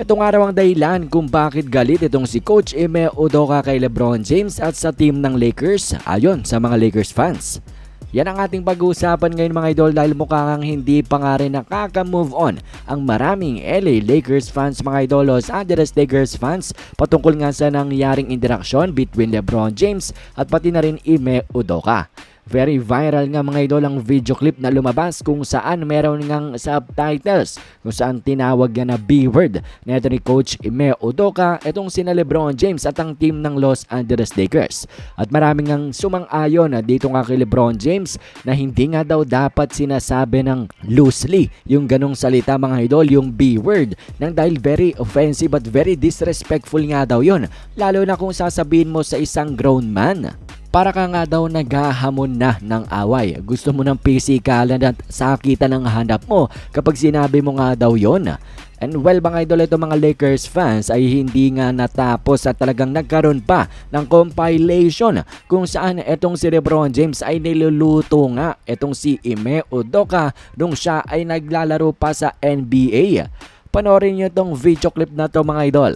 Ito nga raw ang dahilan kung bakit galit itong si Coach Ime Udoka kay Lebron James at sa team ng Lakers ayon sa mga Lakers fans. Yan ang ating pag-uusapan ngayon mga idol dahil mukha kang hindi pa nga rin nakaka-move on ang maraming LA Lakers fans mga idol Los Angeles Lakers fans patungkol nga sa nangyaring interaksyon between Lebron James at pati na rin Ime Udoka. Very viral nga mga idol ang video clip na lumabas kung saan meron ngang subtitles kung saan tinawag na B-word na ni Coach Ime Udoka itong sina Lebron James at ang team ng Los Angeles Lakers. At maraming ngang sumang-ayon na dito nga kay Lebron James na hindi nga daw dapat sinasabi ng loosely yung ganong salita mga idol, yung B-word nang dahil very offensive at very disrespectful nga daw yun. Lalo na kung sasabihin mo sa isang grown man para ka nga daw naghahamon na ng away. Gusto mo ng pisikalan at sakitan ng hanap mo kapag sinabi mo nga daw yon. And well mga idol ito mga Lakers fans ay hindi nga natapos at talagang nagkaroon pa ng compilation kung saan etong si Lebron James ay niluluto nga etong si Ime Udoka nung siya ay naglalaro pa sa NBA. Panoorin nyo itong video clip na to mga idol.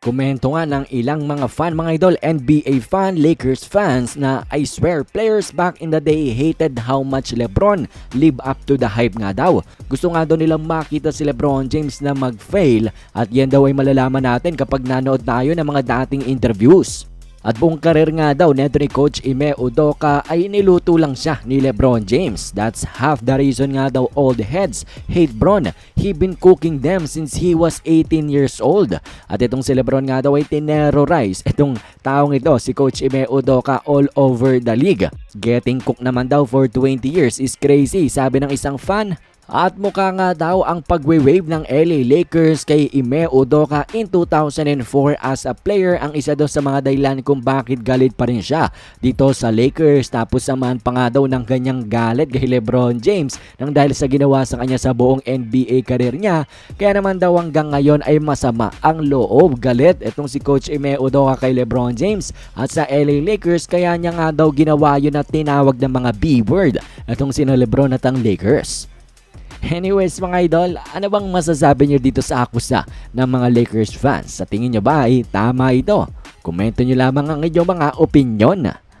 Komento nga ng ilang mga fan mga idol, NBA fan, Lakers fans na I swear players back in the day hated how much Lebron live up to the hype nga daw. Gusto nga daw nilang makita si Lebron James na mag-fail at yan daw ay malalaman natin kapag nanood tayo ng mga dating interviews. At buong karir nga daw neto ni Coach Ime Udoka ay niluto lang siya ni Lebron James. That's half the reason nga daw old heads hate Bron. He been cooking them since he was 18 years old. At itong si Lebron nga daw ay tinerrorize itong taong ito, si Coach Ime Udoka all over the league. Getting cooked naman daw for 20 years is crazy, sabi ng isang fan. At mukha nga daw ang pagwe-wave ng LA Lakers kay Ime Udoka in 2004 as a player ang isa daw sa mga dahilan kung bakit galit pa rin siya dito sa Lakers. Tapos samahan pa nga daw ng ganyang galit kay Lebron James nang dahil sa ginawa sa kanya sa buong NBA career niya. Kaya naman daw hanggang ngayon ay masama ang loob galit itong si Coach Ime Udoka kay Lebron James at sa LA Lakers kaya niya nga daw ginawa yun at tinawag ng mga B-word itong sino Lebron at ang Lakers. Anyways mga idol, ano bang masasabi niyo dito sa akusa ng mga Lakers fans? Sa tingin niyo ba ay tama ito? Komento niyo lamang ang inyong mga opinyon.